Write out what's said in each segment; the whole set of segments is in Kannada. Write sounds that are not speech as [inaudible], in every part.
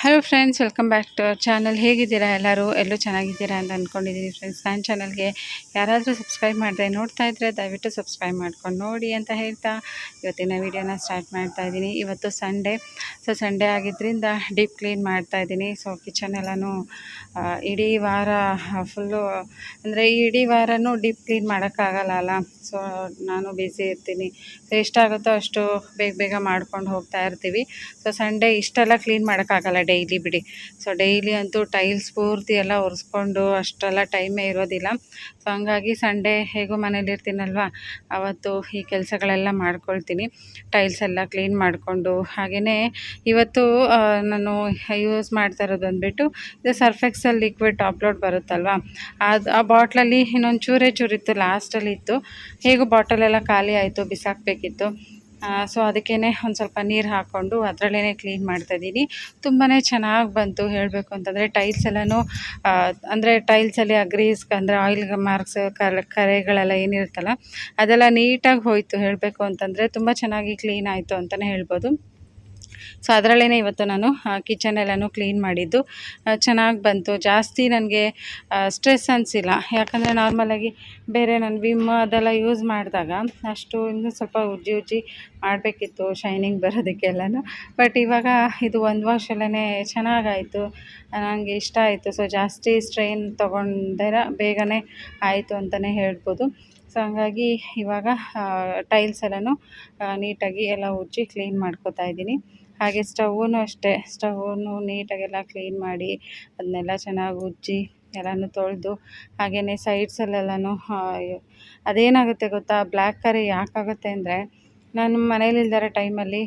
Hello friends welcome back to our channel ಹೇಗಿದ್ದೀರಾ ಎಲ್ಲರೂ? ಎಲ್ಲೂ ಚೆನ್ನಾಗಿದ್ದೀರಾ ಅಂತ ಅಂದ್ಕೊಂಡಿದ್ದೀನಿ ಫ್ರೆಂಡ್ಸ್ ನನ್ನ ಚಾನಲ್ಗೆ ಯಾರಾದರೂ ಸಬ್ಸ್ಕ್ರೈಬ್ ಮಾಡಿದ್ರೆ ನೋಡ್ತಾ ಇದ್ದರೆ ದಯವಿಟ್ಟು ಸಬ್ಸ್ಕ್ರೈಬ್ ಮಾಡ್ಕೊಂಡು ನೋಡಿ ಅಂತ ಹೇಳ್ತಾ ಇವತ್ತಿನ ವೀಡಿಯೋನ ಸ್ಟಾರ್ಟ್ ಮಾಡ್ತಾ ಇದ್ದೀನಿ. ಇವತ್ತು ಸಂಡೇ ಸೊ ಸಂಡೇ ಆಗಿದ್ದರಿಂದ ಡೀಪ್ ಕ್ಲೀನ್ ಮಾಡ್ತಾ ಇದ್ದೀನಿ. ಸೊ ಕಿಚನ್ ಎಲ್ಲನೂ ಇಡೀ ವಾರ ಫುಲ್ಲು ಅಂದರೆ ಇಡೀ ವಾರನೂ ಡೀಪ್ ಕ್ಲೀನ್ ಮಾಡೋಕ್ಕಾಗಲ್ಲ ಅಲ್ಲ? ಸೊ ನಾನು ಬ್ಯುಸಿ ಇರ್ತೀನಿ. ಸೊ ಎಷ್ಟಾಗುತ್ತೋ ಅಷ್ಟು ಬೇಗ ಬೇಗ ಮಾಡ್ಕೊಂಡು ಹೋಗ್ತಾ ಇರ್ತೀವಿ. ಸೊ ಸಂಡೇ ಇಷ್ಟೆಲ್ಲ ಕ್ಲೀನ್ ಮಾಡೋಕ್ಕಾಗಲ್ಲ ಡೈಲಿ ಬಿಡಿ. ಸೊ ಡೈಲಿ ಅಂತೂ ಟೈಲ್ಸ್ ಪೂರ್ತಿ ಎಲ್ಲ ಒರೆಸ್ಕೊಂಡು ಅಷ್ಟೆಲ್ಲ ಟೈಮೇ ಇರೋದಿಲ್ಲ. ಸೊ ಹಂಗಾಗಿ ಸಂಡೇ ಹೇಗೂ ಮನೇಲಿರ್ತೀನಲ್ವ ಅವತ್ತು ಈ ಕೆಲಸಗಳೆಲ್ಲ ಮಾಡ್ಕೊಳ್ತೀನಿ. ಟೈಲ್ಸ್ ಎಲ್ಲ ಕ್ಲೀನ್ ಮಾಡಿಕೊಂಡು ಹಾಗೆಯೇ ಇವತ್ತು ನಾನು ಯೂಸ್ ಮಾಡ್ತಾ ಇರೋದು ಬಂದುಬಿಟ್ಟು ಇದು ಸರ್ಫೆಕ್ಸಲ್ ಲಿಕ್ವಿಡ್ ಟಾಪ್ಲೋಡ್ ಬರುತ್ತಲ್ವ, ಅದು ಆ ಬಾಟ್ಲಲ್ಲಿ ಇನ್ನೊಂದು ಚೂರೇ ಚೂರಿತ್ತು ಲಾಸ್ಟಲ್ಲಿ ಇತ್ತು. ಹೇಗೂ ಬಾಟಲೆಲ್ಲ ಖಾಲಿ ಆಯಿತು, ಬಿಸಾಕಬೇಕಿತ್ತು. ಸೊ ಅದಕ್ಕೇ ಒಂದು ಸ್ವಲ್ಪ ನೀರು ಹಾಕ್ಕೊಂಡು ಅದರಲ್ಲೇ ಕ್ಲೀನ್ ಮಾಡ್ತಾಯಿದ್ದೀನಿ ತುಂಬಾ ಚೆನ್ನಾಗಿ ಬಂತು ಹೇಳಬೇಕು ಅಂತಂದರೆ ಟೈಲ್ಸ್ ಎಲ್ಲನೂ ಅಂದರೆ ಟೈಲ್ಸಲ್ಲಿ ಅಗ್ರೀಸ್ ಅಂದರೆ ಆಯಿಲ್ ಮಾರ್ಕ್ಸ್ ಕರೆ, ಕರೆಗಳೆಲ್ಲ ಏನಿರುತ್ತಲ್ಲ ಅದೆಲ್ಲ ನೀಟಾಗಿ ಹೋಯಿತು ಹೇಳಬೇಕು ಅಂತಂದರೆ ತುಂಬ ಚೆನ್ನಾಗಿ ಕ್ಲೀನ್ ಆಯಿತು ಅಂತಲೇ ಹೇಳ್ಬೋದು. ಸೊ ಅದರಲ್ಲೇ ಇವತ್ತು ನಾನು ಕಿಚನ್ ಎಲ್ಲನೂ ಕ್ಲೀನ್ ಮಾಡಿದ್ದು. ಚೆನ್ನಾಗಿ ಬಂತು. ಜಾಸ್ತಿ ನನಗೆ ಸ್ಟ್ರೆಸ್ ಅನಿಸಿಲ್ಲ. ಯಾಕಂದರೆ ನಾರ್ಮಲಾಗಿ ಬೇರೆ ನಾನು ವಿಮ್ ಅದೆಲ್ಲ ಯೂಸ್ ಮಾಡಿದಾಗ ಅಷ್ಟು ಇನ್ನೂ ಸ್ವಲ್ಪ ಉಜ್ಜಿ ಉಜ್ಜಿ ಮಾಡಬೇಕಿತ್ತು ಶೈನಿಂಗ್ ಬರೋದಕ್ಕೆಲ್ಲನೂ. ಬಟ್ ಇವಾಗ ಇದು ಒಂದು ವಾಶಲ್ಲೇ ಚೆನ್ನಾಗಾಯಿತು. ನನಗೆ ಇಷ್ಟ ಆಯಿತು. ಸೊ ಜಾಸ್ತಿ ಸ್ಟ್ರೈನ್ ತೊಗೊಂಡಿರ ಬೇಗನೆ ಆಯಿತು ಅಂತಲೇ ಹೇಳ್ಬೋದು. ಸೊ ಹಂಗಾಗಿ ಇವಾಗ ಟೈಲ್ಸ್ ಎಲ್ಲನೂ ನೀಟಾಗಿ ಎಲ್ಲ ಉಜ್ಜಿ ಕ್ಲೀನ್ ಮಾಡ್ಕೊತಾ ಇದ್ದೀನಿ. ಹಾಗೆ ಸ್ಟವ್ನು ಅಷ್ಟೇ ಸ್ಟವ್ನು ನೀಟಾಗೆಲ್ಲ ಕ್ಲೀನ್ ಮಾಡಿ ಅದನ್ನೆಲ್ಲ ಚೆನ್ನಾಗಿ ಉಜ್ಜಿ ಎಲ್ಲನೂ ತೊಳೆದು ಹಾಗೆಯೇ ಸೈಡ್ಸಲ್ಲೆಲ್ಲನೂ ಅದೇನಾಗುತ್ತೆ ಗೊತ್ತಾ ಬ್ಲ್ಯಾಕ್ ಕರಿ ಯಾಕಾಗುತ್ತೆ ಅಂದರೆ, ನಾನು ಮನೇಲಿಲ್ದಿರೋ ಟೈಮಲ್ಲಿ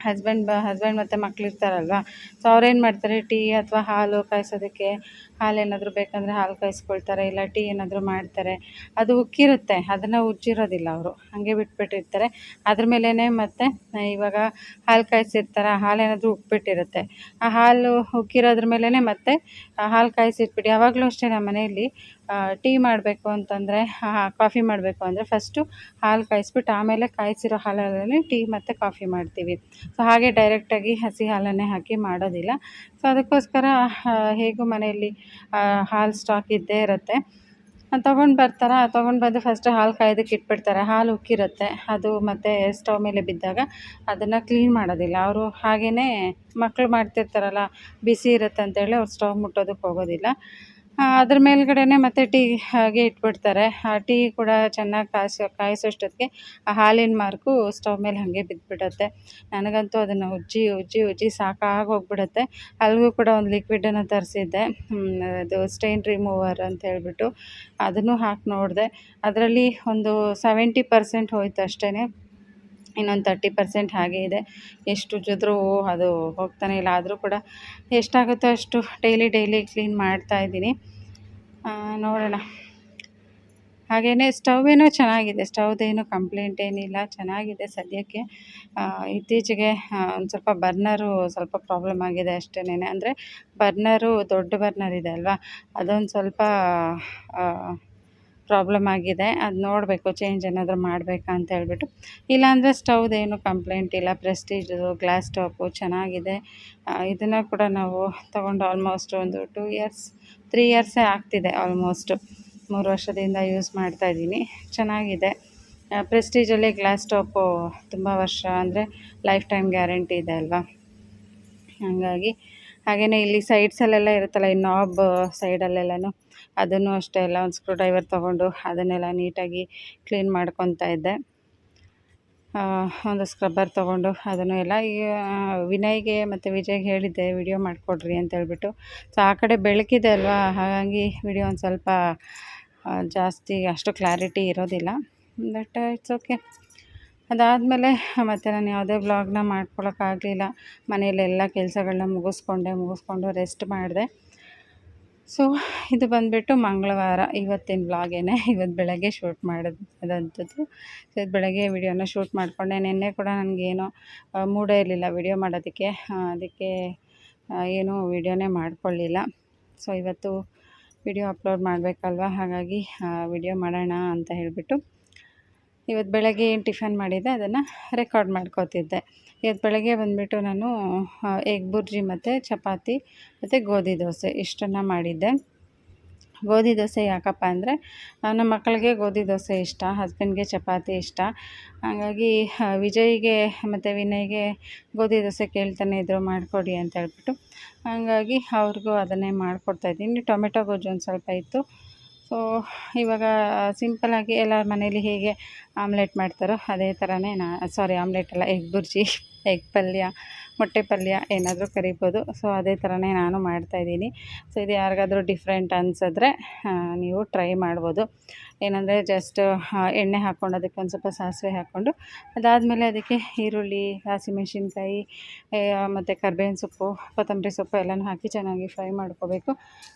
ಹಸ್ಬೆಂಡ್ ಬ ಹಸ್ಬೆಂಡ್ ಮತ್ತು ಮಕ್ಳು ಇರ್ತಾರಲ್ವ? ಸೊ ಅವ್ರೇನು ಮಾಡ್ತಾರೆ? ಟೀ ಅಥವಾ ಹಾಲು ಕಾಯಿಸೋದಕ್ಕೆ ಹಾಲೇನಾದರೂ ಬೇಕಂದರೆ ಹಾಲು ಕಾಯಿಸ್ಕೊಳ್ತಾರೆ, ಇಲ್ಲ ಟೀ ಏನಾದರೂ ಮಾಡ್ತಾರೆ. ಅದು ಉಕ್ಕಿರುತ್ತೆ. ಅದನ್ನು ಉಜ್ಜಿರೋದಿಲ್ಲ ಅವರು. ಹಾಗೆ ಬಿಟ್ಬಿಟ್ಟಿರ್ತಾರೆ. ಅದ್ರ ಮೇಲೇ ಮತ್ತೆ ಇವಾಗ ಹಾಲು ಕಾಯಿಸಿರ್ತಾರೆ? ಆ ಹಾಲೇನಾದರೂ ಉಕ್ಬಿಟ್ಟಿರುತ್ತೆ. ಆ ಹಾಲು ಉಕ್ಕಿರೋದ್ರ ಮೇಲೇ ಮತ್ತೆ ಹಾಲು ಕಾಯಿಸಿಟ್ಬಿಟ್ಟು ಯಾವಾಗಲೂ ಅಷ್ಟೇ ನಮ್ಮ ಮನೆಯಲ್ಲಿ ಟೀ ಮಾಡಬೇಕು ಅಂತಂದರೆ ಕಾಫಿ ಮಾಡಬೇಕು ಅಂದರೆ ಫಸ್ಟು ಹಾಲು ಕಾಯಿಸ್ಬಿಟ್ಟು ಆಮೇಲೆ ಕಾಯಿಸಿರೋ ಹಾಲಲ್ಲಿ ಟೀ ಮತ್ತು ಕಾಫಿ ಮಾಡ್ತೀವಿ. ಸೊ ಹಾಗೆ ಡೈರೆಕ್ಟಾಗಿ ಹಸಿ ಹಾಲನ್ನೇ ಹಾಕಿ ಮಾಡೋದಿಲ್ಲ. ಸೊ ಅದಕ್ಕೋಸ್ಕರ ಹೇಗೂ ಮನೆಯಲ್ಲಿ ಹಾಲು ಸ್ಟಾಕ್ ಇದ್ದೇ ಇರುತ್ತೆ. ತೊಗೊಂಡು ಬರ್ತಾರೆ? ತೊಗೊಂಡು ಬಂದು ಫಸ್ಟ್ ಹಾಲು ಕಾಯೋದಕ್ಕೆ ಇಟ್ಬಿಡ್ತಾರೆ. ಹಾಲು ಉಕ್ಕಿರುತ್ತೆ. ಅದು ಮತ್ತು ಸ್ಟವ್ ಮೇಲೆ ಬಿದ್ದಾಗ ಅದನ್ನು ಕ್ಲೀನ್ ಮಾಡೋದಿಲ್ಲ. ಅವರು ಹಾಗೆಯೇ ಮಕ್ಕಳು ಮಾಡ್ತಿರ್ತಾರಲ್ಲ ಬಿಸಿ ಇರುತ್ತೆ ಅಂತೇಳಿ ಅವ್ರು ಸ್ಟವ್ ಮುಟ್ಟೋದಕ್ಕೆ ಹೋಗೋದಿಲ್ಲ. ಅದ್ರ ಮೇಲ್ಗಡೆನೇ ಮತ್ತೆ ಟೀ ಹಾಗೆ ಇಟ್ಬಿಡ್ತಾರೆ. ಆ, ಟೀ ಕೂಡ ಚೆನ್ನಾಗಿ ಕಾಯಿಸೋ, ಕಾಯಿಸೋಷ್ಟೊತ್ತಿಗೆ ಆ ಹಾಲಿನ ಮಾರ್ಕು ಸ್ಟವ್ ಮೇಲೆ ಹಾಗೆ ಬಿದ್ದುಬಿಡತ್ತೆ ನನಗಂತೂ ಅದನ್ನು ಉಜ್ಜಿ ಉಜ್ಜಿ ಉಜ್ಜಿ ಸಾಕಾಗಿ ಹೋಗ್ಬಿಡುತ್ತೆ. ಅಲ್ಲಿಗೂ ಕೂಡ ಒಂದು ಲಿಕ್ವಿಡನ್ನು ತರಿಸಿದ್ದೆ. ಅದು ಸ್ಟೈನ್ ರಿಮೂವರ್ ಅಂತ ಹೇಳಿಬಿಟ್ಟು. ಅದನ್ನು ಹಾಕಿ ನೋಡಿದೆ. ಅದರಲ್ಲಿ ಒಂದು ಸೆವೆಂಟಿ ಪರ್ಸೆಂಟ್ ಹೋಯ್ತು ಅಷ್ಟೇ ಇನ್ನೊಂದು ತರ್ಟಿ ಪರ್ಸೆಂಟ್ ಹಾಗೆ ಇದೆ. ಎಷ್ಟು ಉಜ್ಜಿದ್ರೂ ಅದು ಹೋಗ್ತಾನೆ ಇಲ್ಲ. ಆದರೂ ಕೂಡ ಎಷ್ಟಾಗುತ್ತೋ ಅಷ್ಟು ಡೈಲಿ ಡೈಲಿ ಕ್ಲೀನ್ ಮಾಡ್ತಾ ಇದ್ದೀನಿ. ನೋಡೋಣ. ಹಾಗೆಯೇ ಸ್ಟವ್ ಏನೋ ಚೆನ್ನಾಗಿದೆ. ಸ್ಟವ್ದೇನು ಕಂಪ್ಲೇಂಟ್ ಏನಿಲ್ಲ. ಚೆನ್ನಾಗಿದೆ ಸದ್ಯಕ್ಕೆ. ಇತ್ತೀಚೆಗೆ ಒಂದು ಸ್ವಲ್ಪ ಬರ್ನರು ಸ್ವಲ್ಪ ಪ್ರಾಬ್ಲಮ್ ಆಗಿದೆ ಅಷ್ಟೇನೆ ಅಂದರೆ ಬರ್ನರು ದೊಡ್ಡ ಬರ್ನರ್ ಇದೆ ಅಲ್ವಾ? ಅದೊಂದು ಸ್ವಲ್ಪ ಪ್ರಾಬ್ಲಮ್ ಆಗಿದೆ, ಅದು ನೋಡಬೇಕು ಚೇಂಜ್ ಏನಾದರೂ ಮಾಡಬೇಕಾ ಅಂತ ಹೇಳ್ಬಿಟ್ಟು. ಇಲ್ಲಾಂದರೆ ಸ್ಟವ್ದೇನು ಕಂಪ್ಲೇಂಟ್ ಇಲ್ಲ ಪ್ರೆಸ್ಟೀಜು ಗ್ಲಾಸ್ ಟಾಪು ಚೆನ್ನಾಗಿದೆ. ಇದನ್ನು ಕೂಡ ನಾವು ತೊಗೊಂಡು ಆಲ್ಮೋಸ್ಟ್ ಒಂದು ಟೂ ಇಯರ್ಸ್ ತ್ರೀ ಇಯರ್ಸೇ ಆಗ್ತಿದೆ ಆಲ್ಮೋಸ್ಟು ಮೂರು ವರ್ಷದಿಂದ ಯೂಸ್ ಮಾಡ್ತಾಯಿದ್ದೀನಿ ಚೆನ್ನಾಗಿದೆ. ಪ್ರೆಸ್ಟೀಜಲ್ಲಿ ಗ್ಲಾಸ್ ಟಾಪು ತುಂಬ ವರ್ಷ ಅಂದರೆ ಲೈಫ್ ಟೈಮ್ ಗ್ಯಾರಂಟಿ ಇದೆ ಅಲ್ವಾ? ಹಾಗಾಗಿ ಹಾಗೆಯೇ ಇಲ್ಲಿ ಸೈಡ್ಸಲ್ಲೆಲ್ಲ ಇರುತ್ತಲ್ಲ, ಈ ನಾಬ್ ಸೈಡಲ್ಲೆಲ್ಲನೂ ಅದನ್ನು ಅಷ್ಟೇ ಎಲ್ಲ ಒಂದು ಸ್ಕ್ರೂ ಡ್ರೈವರ್ ತೊಗೊಂಡು ಅದನ್ನೆಲ್ಲ ನೀಟಾಗಿ ಕ್ಲೀನ್ ಮಾಡ್ಕೊತಾ ಇದ್ದೆ. ಒಂದು ಸ್ಕ್ರಬ್ಬರ್ ತೊಗೊಂಡು ಅದನ್ನು ಎಲ್ಲ ಈಗ ವಿನಯ್ಗೆ ಮತ್ತು ವಿಜಯ್ಗೆ ಹೇಳಿದ್ದೆ, ವಿಡಿಯೋ ಮಾಡಿಕೊಡ್ರಿ ಅಂತ ಹೇಳ್ಬಿಟ್ಟು. ಸೊ ಆ ಕಡೆ ಬೆಳಕಿದೆ ಅಲ್ವಾ? ಹಾಗಾಗಿ ವಿಡಿಯೋ ಒಂದು ಸ್ವಲ್ಪ ಜಾಸ್ತಿ ಅಷ್ಟು ಕ್ಲಾರಿಟಿ ಇರೋದಿಲ್ಲ. ಬಟ್ ಇಟ್ಸ್ ಓಕೆ ಅದಾದಮೇಲೆ ಮತ್ತು ನಾನು ಯಾವುದೇ ವ್ಲಾಗ್ನ ಮಾಡ್ಕೊಳಕ್ಕಾಗಲಿಲ್ಲ. ಮನೆಯಲ್ಲೆಲ್ಲ ಕೆಲಸಗಳನ್ನ ಮುಗಿಸ್ಕೊಂಡೆ, ಮುಗಿಸ್ಕೊಂಡು ರೆಸ್ಟ್ ಮಾಡಿದೆ. ಸೊ ಇದು ಬಂದುಬಿಟ್ಟು ಮಂಗಳವಾರ ಇವತ್ತಿನ ವ್ಲಾಗೇನೆ ಇವತ್ತು ಬೆಳಗ್ಗೆ ಶೂಟ್ ಮಾಡೋದಂಥದ್ದು. ಸೊ ಇದು ಬೆಳಗ್ಗೆ ವಿಡಿಯೋನ ಶೂಟ್ ಮಾಡಿಕೊಂಡೆ. ನಿನ್ನೆ ಕೂಡ ನನಗೇನೋ ಮೂಡೇ ಇರಲಿಲ್ಲ ವಿಡಿಯೋ ಮಾಡೋದಕ್ಕೆ. ಅದಕ್ಕೆ ಏನೂ ವಿಡಿಯೋನೇ ಮಾಡಿಕೊಳ್ಳಿಲ್ಲ. ಸೊ ಇವತ್ತು ವಿಡಿಯೋ ಅಪ್ಲೋಡ್ ಮಾಡಬೇಕಲ್ವ? ಹಾಗಾಗಿ ವಿಡಿಯೋ ಮಾಡೋಣ ಅಂತ ಹೇಳಿಬಿಟ್ಟು. ಇವತ್ತು ಬೆಳಗ್ಗೆ ಏನು ಟಿಫನ್ ಮಾಡಿದ್ದೆ ಅದನ್ನು ರೆಕಾರ್ಡ್ ಮಾಡ್ಕೋತಿದ್ದೆ. ಇವತ್ತು ಬೆಳಗ್ಗೆ ಬಂದುಬಿಟ್ಟು ನಾನು ಎಗ್ ಬುರ್ಜಿ ಮತ್ತು ಚಪಾತಿ ಮತ್ತು ಗೋಧಿ ದೋಸೆ ಇಷ್ಟನ್ನು ಮಾಡಿದ್ದೆ. ಗೋಧಿ ದೋಸೆ ಯಾಕಪ್ಪ ಅಂದರೆ ನಮ್ಮ ಮಕ್ಕಳಿಗೆ ಗೋಧಿ ದೋಸೆ ಇಷ್ಟ ಹಸ್ಬೆಂಡ್ಗೆ ಚಪಾತಿ ಇಷ್ಟ. ಹಾಗಾಗಿ ವಿಜಯ್ಗೆ ಮತ್ತು ವಿನಯ್ಗೆ ಗೋಧಿ ದೋಸೆ ಕೇಳ್ತಾನೆ ಇದ್ರು ಮಾಡಿಕೊಡಿ ಅಂತ ಹೇಳ್ಬಿಟ್ಟು, ಹಾಗಾಗಿ ಅವ್ರಿಗೂ ಅದನ್ನೇ ಮಾಡಿಕೊಡ್ತಾಯಿದ್ದೀನಿ ಟೊಮೆಟೊ ಗೊಜ್ಜು ಒಂದು ಸ್ವಲ್ಪ ಇತ್ತು. ಸೊ ಇವಾಗ ಸಿಂಪಲ್ಲಾಗಿ ಎಲ್ಲ ಮನೇಲಿ ಹೇಗೆ ಆಮ್ಲೆಟ್ ಮಾಡ್ತಾರೋ ಅದೇ ಥರನೇ ನಾ ಸಾರಿ ಆಮ್ಲೆಟ್ ಅಲ್ಲ ಎಗ್ ಬುರ್ಜಿ. ಎಗ್ ಪಲ್ಯ, ಮೊಟ್ಟೆ ಪಲ್ಯ ಏನಾದರೂ ಕರಿಬೋದು. ಸೊ ಅದೇ ಥರನೇ ನಾನು ಮಾಡ್ತಾಯಿದ್ದೀನಿ ಸೊ ಇದು ಯಾರಿಗಾದ್ರೂ ಡಿಫ್ರೆಂಟ್ ಅನ್ಸಿದ್ರೆ ನೀವು ಟ್ರೈ ಮಾಡ್ಬೋದು. ಏನಂದರೆ ಜಸ್ಟ್ ಎಣ್ಣೆ ಹಾಕ್ಕೊಂಡು ಅದಕ್ಕೆ ಒಂದು ಸ್ವಲ್ಪ ಸಾಸಿವೆ ಹಾಕ್ಕೊಂಡು ಅದಾದಮೇಲೆ ಅದಕ್ಕೆ ಈರುಳ್ಳಿ, ಹಸಿಮೆಣ್ಸಿನ್ಕಾಯಿ ಮತ್ತು ಕರ್ಬೇವಿನ ಸೊಪ್ಪು, ಕೊತ್ತಂಬರಿ ಸೊಪ್ಪು ಎಲ್ಲನೂ ಹಾಕಿ ಚೆನ್ನಾಗಿ ಫ್ರೈ ಮಾಡ್ಕೋಬೇಕು.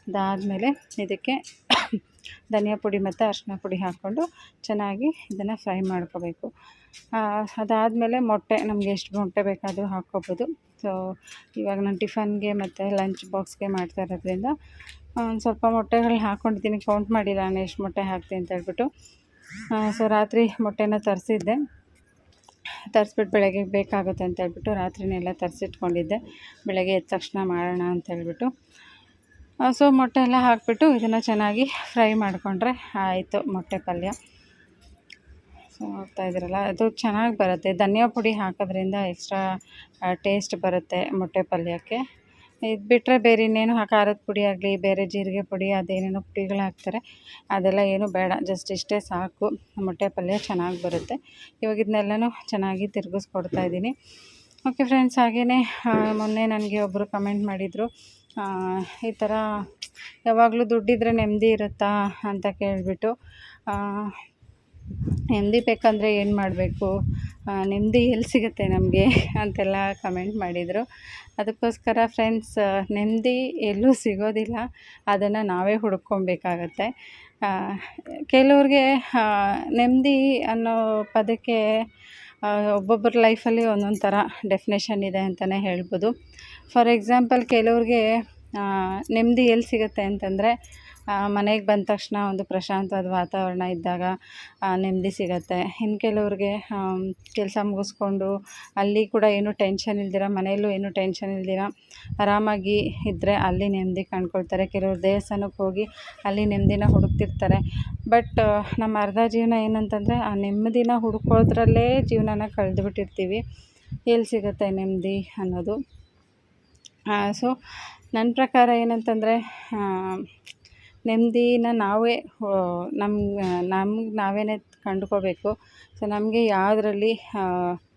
ಅದಾದಮೇಲೆ ಇದಕ್ಕೆ [coughs] ಧನಿಯಾ ಪುಡಿ ಮತ್ತು ಅರಿಶಿನ ಪುಡಿ ಹಾಕ್ಕೊಂಡು ಚೆನ್ನಾಗಿ ಇದನ್ನು ಫ್ರೈ ಮಾಡ್ಕೋಬೇಕು. ಅದಾದಮೇಲೆ ಮೊಟ್ಟೆ, ನಮಗೆ ಎಷ್ಟು ಮೊಟ್ಟೆ ಬೇಕಾದರೂ ಹಾಕ್ಕೋಬೋದು. ಸೊ ಇವಾಗ ನಾನು ಟಿಫನ್ಗೆ ಮತ್ತು ಲಂಚ್ ಬಾಕ್ಸ್ಗೆ ಮಾಡ್ತಾ ಇರೋದ್ರಿಂದ ಒಂದು ಸ್ವಲ್ಪ ಮೊಟ್ಟೆಗಳು ಹಾಕ್ಕೊಂಡಿದ್ದೀನಿ ಕೌಂಟ್ ಮಾಡಿಲ್ಲ ನಾನು ಎಷ್ಟು ಮೊಟ್ಟೆ ಹಾಕ್ತೀನಿ ಅಂತ ಹೇಳ್ಬಿಟ್ಟು. ಸೊ ರಾತ್ರಿ ಮೊಟ್ಟೆನ ತರಿಸಿದ್ದೆ. ತರಿಸ್ಬಿಟ್ಟು ಬೆಳಗ್ಗೆ ಬೇಕಾಗುತ್ತೆ ಅಂತ ಹೇಳ್ಬಿಟ್ಟು ರಾತ್ರಿನೆಲ್ಲ ತರಿಸಿಟ್ಕೊಂಡಿದ್ದೆ. ಬೆಳಗ್ಗೆ ಎದ್ದ ತಕ್ಷಣ ಮಾಡೋಣ ಅಂತ ಹೇಳ್ಬಿಟ್ಟು. ಸೊ ಮೊಟ್ಟೆ ಎಲ್ಲ ಹಾಕಿಬಿಟ್ಟು ಇದನ್ನು ಚೆನ್ನಾಗಿ ಫ್ರೈ ಮಾಡಿಕೊಂಡ್ರೆ ಆಯಿತು ಮೊಟ್ಟೆ ಪಲ್ಯ. ಸೊ ನೋಡ್ತಾ ಇದ್ದೀರಲ್ಲ ಅದು ಚೆನ್ನಾಗಿ ಬರುತ್ತೆ. ಧನಿಯಾ ಪುಡಿ ಹಾಕೋದ್ರಿಂದ ಎಕ್ಸ್ಟ್ರಾ ಟೇಸ್ಟ್ ಬರುತ್ತೆ ಮೊಟ್ಟೆ ಪಲ್ಯಕ್ಕೆ. ಇದು ಬಿಟ್ಟರೆ ಬೇರೆ ಇನ್ನೇನು ಖಾರದ ಪುಡಿ ಆಗಲಿ, ಬೇರೆ ಜೀರಿಗೆ ಪುಡಿ, ಅದೇನೇನೋ ಪುಡಿಗಳು ಹಾಕ್ತಾರೆ. ಅದೆಲ್ಲ ಏನು ಬೇಡ, ಜಸ್ಟ್ ಇಷ್ಟೇ ಸಾಕು. ಮೊಟ್ಟೆ ಪಲ್ಯ ಚೆನ್ನಾಗಿ ಬರುತ್ತೆ. ಇವಾಗ ಇದನ್ನೆಲ್ಲನೂ ಚೆನ್ನಾಗಿ ತಿರುಗಿಸ್ಕೊಡ್ತಾ ಇದ್ದೀನಿ. ಓಕೆ ಫ್ರೆಂಡ್ಸ್ ಹಾಗೆಯೇ ಮೊನ್ನೆ ನನಗೆ ಒಬ್ಬರು ಕಮೆಂಟ್ ಮಾಡಿದರು ಈ ಥರ ಯಾವಾಗಲೂ ದುಡ್ಡಿದ್ರೆ ನೆಮ್ಮದಿ ಇರುತ್ತಾ ಅಂತ ಕೇಳಿಬಿಟ್ಟು ನೆಮ್ಮದಿ ಬೇಕಂದರೆ ಏನು ಮಾಡಬೇಕು? ನೆಮ್ಮದಿ ಎಲ್ಲಿ ಸಿಗುತ್ತೆ ನಮಗೆ? [laughs] ಅಂತೆಲ್ಲ ಕಮೆಂಟ್ ಮಾಡಿದರು. ಅದಕ್ಕೋಸ್ಕರ ಫ್ರೆಂಡ್ಸ್ ನೆಮ್ಮದಿ ಎಲ್ಲೂ ಸಿಗೋದಿಲ್ಲ. ಅದನ್ನು ನಾವೇ ಹುಡ್ಕೊಬೇಕಾಗತ್ತೆ. ಕೆಲವ್ರಿಗೆ ನೆಮ್ಮದಿ ಅನ್ನೋ ಪದಕ್ಕೆ ಒಬ್ಬೊಬ್ಬರ ಲೈಫಲ್ಲಿ ಒಂದೊಂದು ಥರ ಡೆಫಿನೇಷನ್ ಇದೆ ಅಂತಲೇ ಹೇಳ್ಬೋದು. ಫಾರ್ ಎಕ್ಸಾಂಪಲ್ ಕೆಲವ್ರಿಗೆ ನೆಮ್ಮದಿ ಎಲ್ಲಿ ಸಿಗುತ್ತೆ ಅಂತಂದರೆ ಮನೆಗೆ ಬಂದ ತಕ್ಷಣ ಒಂದು ಪ್ರಶಾಂತವಾದ ವಾತಾವರಣ ಇದ್ದಾಗ ನೆಮ್ಮದಿ ಸಿಗುತ್ತೆ. ಇನ್ನು ಕೆಲವ್ರಿಗೆ ಕೆಲಸ ಮುಗಿಸ್ಕೊಂಡು ಅಲ್ಲಿ ಕೂಡ ಏನು ಟೆನ್ಷನ್ ಇಲ್ದಿರ, ಮನೆಯಲ್ಲೂ ಏನೂ ಟೆನ್ಷನ್ ಇಲ್ದಿರ, ಆರಾಮಾಗಿ ಇದ್ದರೆ ಅಲ್ಲಿ ನೆಮ್ಮದಿ ಕಂಡ್ಕೊಳ್ತಾರೆ. ಕೆಲವ್ರು ದೇವಸ್ಥಾನಕ್ಕೆ ಹೋಗಿ ಅಲ್ಲಿ ನೆಮ್ಮದಿನ ಹುಡುಕ್ತಿರ್ತಾರೆ. ಬಟ್ ನಮ್ಮ ಅರ್ಧ ಜೀವನ ಏನಂತಂದರೆ, ಆ ನೆಮ್ಮದಿನ ಹುಡುಕೋದ್ರಲ್ಲೇ ಜೀವನನ ಕಳೆದುಬಿಟ್ಟಿರ್ತೀವಿ. ಎಲ್ಲಿ ಸಿಗುತ್ತೆ ನೆಮ್ಮದಿ ಅನ್ನೋದು. ಸೊ ನನ್ನ ಪ್ರಕಾರ ಏನಂತಂದರೆ ನೆಮ್ಮದಿನ ನಾವೇ ನಮ್ಮ ನಮ್ಗೆ ನಾವೇ ಕಂಡುಕೋಬೇಕು. ಸೊ, ನಮಗೆ ಯಾವುದ್ರಲ್ಲಿ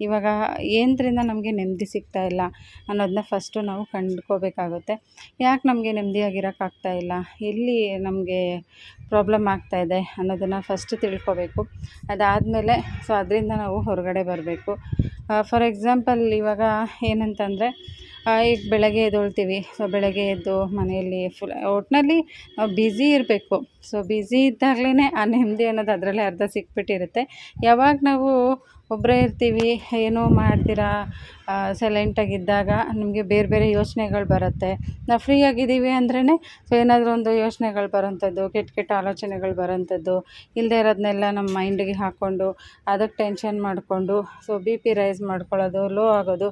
ಇವಾಗ ಏನರಿಂದ ನಮಗೆ ನೆಮ್ಮದಿ ಸಿಗ್ತಾ ಇಲ್ಲ ಅನ್ನೋದನ್ನ ಫಸ್ಟು ನಾವು ಕಂಡುಕೋಬೇಕಾಗುತ್ತೆ. ಯಾಕೆ ನಮಗೆ ನೆಮ್ಮದಿಯಾಗಿರೋಕ್ಕಾಗ್ತಾ ಇಲ್ಲ? ಎಲ್ಲಿ ನಮಗೆ ಪ್ರಾಬ್ಲಮ್ ಆಗ್ತಾಯಿದೆ ಅನ್ನೋದನ್ನು ಫಸ್ಟ್ ತಿಳ್ಕೊಬೇಕು. ಅದಾದಮೇಲೆ, ಸೊ, ಅದರಿಂದ ನಾವು ಹೊರಗಡೆ ಬರಬೇಕು. ಫಾರ್ ಎಕ್ಸಾಂಪಲ್ ಇವಾಗ ಏನಂತಂದರೆ ಈಗ ಬೆಳಗ್ಗೆ ಎದ್ದೇಳ್ತೀವಿ. ಸೊ ಬೆಳಗ್ಗೆ ಎದ್ದು ಮನೆಯಲ್ಲಿ ಫುಲ್ ಒಟ್ಟಿನಲ್ಲಿ ನಾವು ಬ್ಯುಸಿ ಇರಬೇಕು. ಸೊ ಬ್ಯುಸಿ ಇದ್ದಾಗಲೇ ಆ ನೆಮ್ಮದಿ ಅನ್ನೋದು ಅದರಲ್ಲೇ ಅರ್ಧ ಸಿಕ್ಬಿಟ್ಟಿರುತ್ತೆ. ಯಾವಾಗ ನಾವು ಒಬ್ಬರೇ ಇರ್ತೀವಿ, ಏನೋ ಮಾಡ್ದಿರ ಸೈಲೆಂಟಾಗಿದ್ದಾಗ ನಮಗೆ ಬೇರೆ ಬೇರೆ ಯೋಚನೆಗಳು ಬರುತ್ತೆ. ನಾವು ಫ್ರೀ ಆಗಿದ್ದೀವಿ ಅಂದ್ರೇ ಸೊ ಏನಾದರೂ ಒಂದು ಯೋಚನೆಗಳು ಬರೋಂಥದ್ದು ಕೆಟ್ಟ ಕೆಟ್ಟ ಆಲೋಚನೆಗಳು ಬರೋಂಥದ್ದು ಇಲ್ಲದೇ ಇರೋದನ್ನೆಲ್ಲ ನಮ್ಮ ಮೈಂಡಿಗೆ ಹಾಕ್ಕೊಂಡು ಅದಕ್ಕೆ ಟೆನ್ಷನ್ ಮಾಡಿಕೊಂಡು ಸೊ ಬಿ ಪಿ ರೈಸ್ ಮಾಡ್ಕೊಳ್ಳೋದು ಲೋ ಆಗೋದು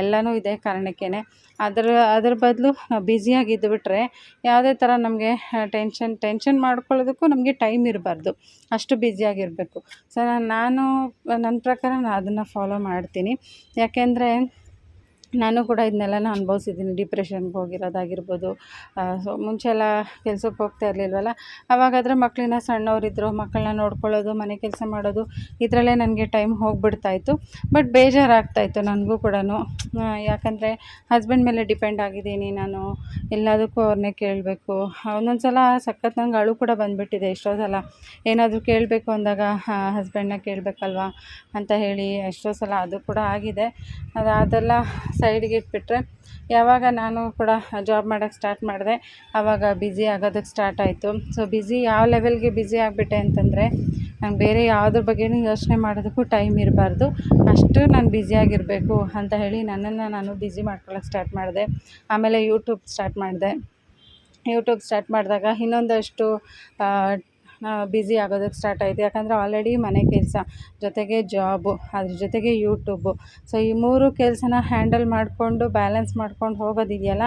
ಎಲ್ಲನೂ ಇದೇ ಕಾರಣಕ್ಕೇ ಅದರ, ಅದ್ರ ಬದಲು ನಾವು ಬ್ಯುಸಿಯಾಗಿದ್ದುಬಿಟ್ರೆ ಯಾವುದೇ ಥರ ನಮಗೆ ಟೆನ್ಷನ್ ಟೆನ್ಷನ್ ಮಾಡ್ಕೊಳ್ಳೋದಕ್ಕೂ ನಮಗೆ ಟೈಮ್ ಇರಬಾರ್ದು. ಅಷ್ಟು ಬ್ಯುಸಿಯಾಗಿರಬೇಕು ಸೊ ನಾನು ನನ್ನ ಪ್ರಕಾರ ನಾನು ಅದನ್ನು ಫಾಲೋ ಮಾಡ್ತೀನಿ. ಯಾಕೆಂದರೆ ನಾನು ಕೂಡ ಇದನ್ನೆಲ್ಲ ಅನುಭವಿಸಿದ್ದೀನಿ. ಡಿಪ್ರೆಷನ್ಗೆ ಹೋಗಿರೋದಾಗಿರ್ಬೋದು ಸೊ ಮುಂಚೆ ಎಲ್ಲ ಕೆಲ್ಸಕ್ಕೆ ಹೋಗ್ತಾ ಇರಲಿಲ್ವಲ್ಲ, ಅವಾಗಾದರೆ ಮಕ್ಕಳನ್ನ ಸಣ್ಣವರಿದ್ದರು ಮಕ್ಕಳನ್ನ ನೋಡ್ಕೊಳ್ಳೋದು, ಮನೆ ಕೆಲಸ ಮಾಡೋದು, ಇದರಲ್ಲೇ ನನಗೆ ಟೈಮ್ ಹೋಗಿಬಿಡ್ತಾಯಿತ್ತು. ಬಟ್ ಬೇಜಾರಾಗ್ತಾಯಿತ್ತು ನನಗೂ ಕೂಡ ಯಾಕಂದರೆ ಹಸ್ಬೆಂಡ್ ಮೇಲೆ ಡಿಪೆಂಡ್ ಆಗಿದ್ದೀನಿ ನಾನು, ಎಲ್ಲದಕ್ಕೂ ಅವ್ರನ್ನೇ ಕೇಳಬೇಕು. ಒಂದೊಂದು ಸಲ ಸಖತ್ ನಂಗೆ ಅಳು ಕೂಡ ಬಂದುಬಿಟ್ಟಿದೆ ಎಷ್ಟೋ ಸಲ. ಏನಾದರೂ ಕೇಳಬೇಕು ಅಂದಾಗ ಹಸ್ಬೆಂಡನ್ನ ಕೇಳಬೇಕಲ್ವಾ? ಅಂತ ಹೇಳಿ ಎಷ್ಟೋ ಸಲ ಅದು ಕೂಡ ಆಗಿದೆ. ಅದು ಅದೆಲ್ಲ ಸೈಡ್ಗೆ ಇಟ್ಬಿಟ್ರೆ ಯಾವಾಗ ನಾನು ಕೂಡ ಜಾಬ್ ಮಾಡೋಕ್ಕೆ ಸ್ಟಾರ್ಟ್ ಮಾಡಿದೆ ಆವಾಗ ಬ್ಯುಸಿ ಆಗೋದಕ್ಕೆ ಸ್ಟಾರ್ಟ್ ಆಯಿತು. ಸೊ ಬ್ಯುಸಿ ಯಾವ ಲೆವೆಲ್ಗೆ ಬ್ಯುಸಿ ಆಗಿಬಿಟ್ಟೆ ಅಂತಂದರೆ, ನಂಗೆ ಬೇರೆ ಯಾವುದ್ರ ಬಗ್ಗೆಯೂ ಯೋಚನೆ ಮಾಡೋದಕ್ಕೂ ಟೈಮ್ ಇರಬಾರ್ದು. ಅಷ್ಟು ನಾನು ಬ್ಯುಸಿಯಾಗಿರಬೇಕು ಅಂತ ಹೇಳಿ ನನ್ನನ್ನು ನಾನು ಬ್ಯುಸಿ ಮಾಡ್ಕೊಳ್ಳೋಕೆ ಸ್ಟಾರ್ಟ್ ಮಾಡಿದೆ. ಆಮೇಲೆ ಯೂಟ್ಯೂಬ್ ಸ್ಟಾರ್ಟ್ ಮಾಡಿದೆ. ಯೂಟ್ಯೂಬ್ ಸ್ಟಾರ್ಟ್ ಮಾಡಿದಾಗ ಇನ್ನೊಂದಷ್ಟು ಬ್ಯುಸಿ ಆಗೋದಕ್ಕೆ ಸ್ಟಾರ್ಟ್ ಆಯಿತು. ಯಾಕಂದರೆ ಆಲ್ರೆಡಿ ಮನೆ ಕೆಲಸ, ಜೊತೆಗೆ ಜಾಬು ಅದ್ರ ಜೊತೆಗೆ ಯೂಟ್ಯೂಬು ಸೊ ಈ ಮೂರು ಕೆಲಸನ ಹ್ಯಾಂಡಲ್ ಮಾಡಿಕೊಂಡು ಬ್ಯಾಲೆನ್ಸ್ ಮಾಡ್ಕೊಂಡು ಹೋಗೋದಿದೆಯಲ್ಲ,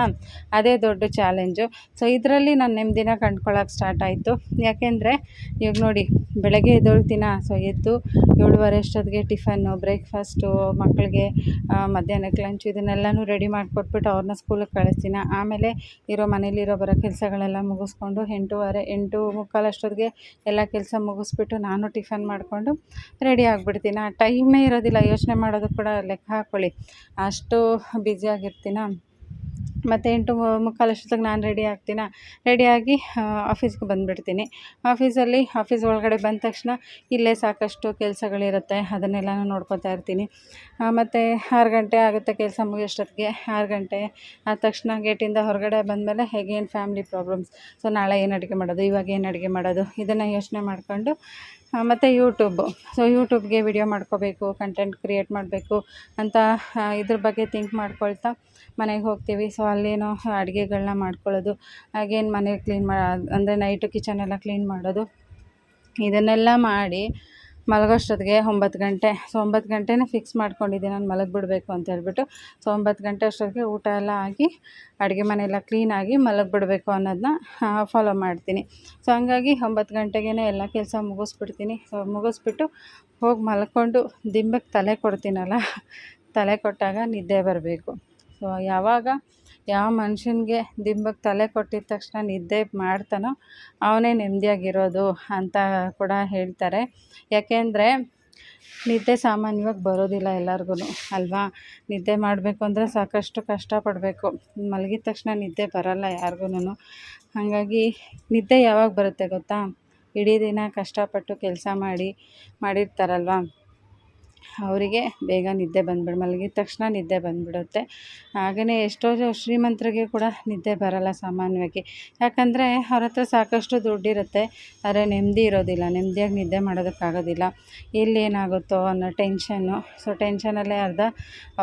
ಅದೇ ದೊಡ್ಡ ಚಾಲೆಂಜು ಸೊ ಇದರಲ್ಲಿ ನಾನು ನೆಮ್ಮದಿನ ಕಂಡ್ಕೊಳ್ಳೋಕೆ ಸ್ಟಾರ್ಟ್ ಆಯಿತು. ಯಾಕೆಂದರೆ, ಇವಾಗ ನೋಡಿ, ಬೆಳಗ್ಗೆ ಎದ್ದೊಳ್ತೀನ? ಸೊ ಎದ್ದು ಏಳುವರೆ ಅಷ್ಟೊತ್ತಿಗೆ ಟಿಫನ್ನು ಬ್ರೇಕ್ಫಾಸ್ಟು ಮಕ್ಕಳಿಗೆ ಮಧ್ಯಾಹ್ನಕ್ಕೆ ಲಂಚ್ ಇದನ್ನೆಲ್ಲನೂ ರೆಡಿ ಮಾಡಿಕೊಟ್ಬಿಟ್ಟು ಅವ್ರನ್ನ ಸ್ಕೂಲಿಗೆ ಕಳಿಸ್ತೀನಿ? ಆಮೇಲೆ ಇರೋ ಮನೇಲಿರೋ ಬರೋ ಕೆಲಸಗಳೆಲ್ಲ ಮುಗಿಸ್ಕೊಂಡು ಎಂಟೂವರೆ, ಎಂಟು ಮುಕ್ಕಾಲು ಅಷ್ಟೊತ್ತಿಗೆ ಎಲ್ಲ ಕೆಲಸ ಮುಗಿಸ್ಬಿಟ್ಟು ನಾನು ಟಿಫನ್ ಮಾಡಿಕೊಂಡು ರೆಡಿ ಆಗಿಬಿಡ್ತೀನಿ. ಆ ಟೈಮೇ ಇರೋದಿಲ್ಲ, ಯೋಚನೆ ಮಾಡೋದು ಕೂಡ ಲೆಕ್ಕ ಹಾಕ್ಕೊಳ್ಳಿ ಅಷ್ಟು ಬ್ಯುಸಿಯಾಗಿರ್ತೀನ ಮತ್ತು ಎಂಟು ಮುಕ್ಕಾಲು ಅಷ್ಟೊತ್ತಿಗೆ ನಾನು ರೆಡಿ ಆಗ್ತೀನ? ರೆಡಿಯಾಗಿ ಆಫೀಸ್ಗೆ ಬಂದುಬಿಡ್ತೀನಿ. ಆಫೀಸಲ್ಲಿ ಆಫೀಸ್ ಒಳಗಡೆ ಬಂದ ತಕ್ಷಣ ಇಲ್ಲೇ ಸಾಕಷ್ಟು ಕೆಲಸಗಳಿರುತ್ತೆ. ಅದನ್ನೆಲ್ಲನೂ ನೋಡ್ಕೊತಾ ಇರ್ತೀನಿ. ಮತ್ತು ಆರು ಗಂಟೆ ಆಗುತ್ತೆ ಕೆಲಸ ಮುಗಿಯೋಷ್ಟೊತ್ತಿಗೆ. ಆರು ಗಂಟೆ ಆದ ತಕ್ಷಣ ಗೇಟಿಂದ ಹೊರಗಡೆ ಬಂದಮೇಲೆ ಹೇಗೇನು ಫ್ಯಾಮ್ಲಿ ಪ್ರಾಬ್ಲಮ್ಸ್ ಸೊ ನಾಳೆ ಏನು ಅಡುಗೆ ಮಾಡೋದು? ಇವಾಗ ಏನು ಅಡುಗೆ ಮಾಡೋದು? ಇದನ್ನು ಯೋಚನೆ ಮಾಡಿಕೊಂಡು ಮತ್ತು ಯೂಟ್ಯೂಬು ಸೊ ಯೂಟ್ಯೂಬ್ಗೆ ವಿಡಿಯೋ ಮಾಡ್ಕೋಬೇಕು ಕಂಟೆಂಟ್ ಕ್ರಿಯೇಟ್ ಮಾಡಬೇಕು ಅಂತ ಇದ್ರ ಬಗ್ಗೆ ಥಿಂಕ್ ಮಾಡ್ಕೊಳ್ತಾ ಮನೆಗೆ ಹೋಗ್ತೀವಿ. ಸೊ ಅಲ್ಲೇನೋ ಅಡುಗೆಗಳನ್ನ ಮಾಡ್ಕೊಳ್ಳೋದು, ಹಾಗೇನು ಮನೆ ಕ್ಲೀನ್ ಮಾ, ಅಂದರೆ ನೈಟು ಕಿಚನ್ ಎಲ್ಲ ಕ್ಲೀನ್ ಮಾಡೋದು, ಇದನ್ನೆಲ್ಲ ಮಾಡಿ ಮಲಗೋಷ್ಟೊತ್ತಿಗೆ ಒಂಬತ್ತು ಗಂಟೆ. ಸೊ, ಒಂಬತ್ತು ಗಂಟೆನೇ ಫಿಕ್ಸ್ ಮಾಡ್ಕೊಂಡಿದ್ದೆ. ನಾನು ಮಲಗಿಬಿಡ್ಬೇಕು ಅಂತ ಹೇಳ್ಬಿಟ್ಟು. ಸೊ, ಒಂಬತ್ತು ಗಂಟೆ ಅಷ್ಟೊತ್ತಿಗೆ ಊಟ ಎಲ್ಲ ಆಗಿ, ಅಡುಗೆ ಮನೆಯೆಲ್ಲ ಕ್ಲೀನಾಗಿ ಮಲಗಿಬಿಡ್ಬೇಕು ಅನ್ನೋದನ್ನ ಫಾಲೋ ಮಾಡ್ತೀನಿ. ಸೊ, ಹಂಗಾಗಿ ಒಂಬತ್ತು ಗಂಟೆಗೇ ಎಲ್ಲ ಕೆಲಸ ಮುಗಿಸ್ಬಿಡ್ತೀನಿ. ಸೊ, ಮುಗಿಸ್ಬಿಟ್ಟು ಹೋಗಿ ಮಲ್ಕೊಂಡು ದಿಂಬಕ್ಕೆ ತಲೆ ಕೊಡ್ತೀನಲ್ಲ, ತಲೆ ಕೊಟ್ಟಾಗ ನಿದ್ದೆ ಬರಬೇಕು. ಸೊ, ಯಾವಾಗ ಯಾವ ಮನುಷ್ಯನಿಗೆ ದಿಂಬಕ್ಕೆ ತಲೆ ಕೊಟ್ಟಿದ ತಕ್ಷಣ ನಿದ್ದೆ ಮಾಡ್ತಾನೋ ಅವನೇ ನೆಮ್ಮದಿಯಾಗಿರೋದು ಅಂತ ಕೂಡ ಹೇಳ್ತಾರೆ. ಯಾಕೆಂದರೆ ನಿದ್ದೆ ಸಾಮಾನ್ಯವಾಗಿ ಬರೋದಿಲ್ಲ ಎಲ್ಲರಿಗೂ ಅಲ್ವಾ? ನಿದ್ದೆ ಮಾಡಬೇಕು ಅಂದರೆ ಸಾಕಷ್ಟು ಕಷ್ಟಪಡಬೇಕು. ಮಲಗಿದ ತಕ್ಷಣ ನಿದ್ದೆ ಬರೋಲ್ಲ ಯಾರಿಗೂ ಹಾಗಾಗಿ ನಿದ್ದೆ ಯಾವಾಗ ಬರುತ್ತೆ ಗೊತ್ತಾ? ಇಡೀ ದಿನ ಕಷ್ಟಪಟ್ಟು ಕೆಲಸ ಮಾಡಿ ಮಾಡಿರ್ತಾರಲ್ವ? ಅವರಿಗೆ ಬೇಗ ನಿದ್ದೆ ಬಂದ್ಬಿಡು, ಮಲಗಿದ ತಕ್ಷಣ ನಿದ್ದೆ ಬಂದುಬಿಡುತ್ತೆ. ಹಾಗೆಯೇ ಎಷ್ಟೋ ಶ್ರೀಮಂತರಿಗೆ ಕೂಡ ನಿದ್ದೆ ಬರಲ್ಲ ಸಾಮಾನ್ಯವಾಗಿ. ಯಾಕಂದರೆ ಅವ್ರ ಹತ್ರ ಸಾಕಷ್ಟು ದುಡ್ಡಿರುತ್ತೆ, ಆದರೆ ನೆಮ್ಮದಿ ಇರೋದಿಲ್ಲ, ನೆಮ್ಮದಿಯಾಗಿ ನಿದ್ದೆ ಮಾಡೋದಕ್ಕಾಗೋದಿಲ್ಲ. ಏನಾಗುತ್ತೋ ಅನ್ನೋ ಟೆನ್ಷನ್ನು, ಸೊ ಟೆನ್ಷನಲ್ಲೇ ಅರ್ಧ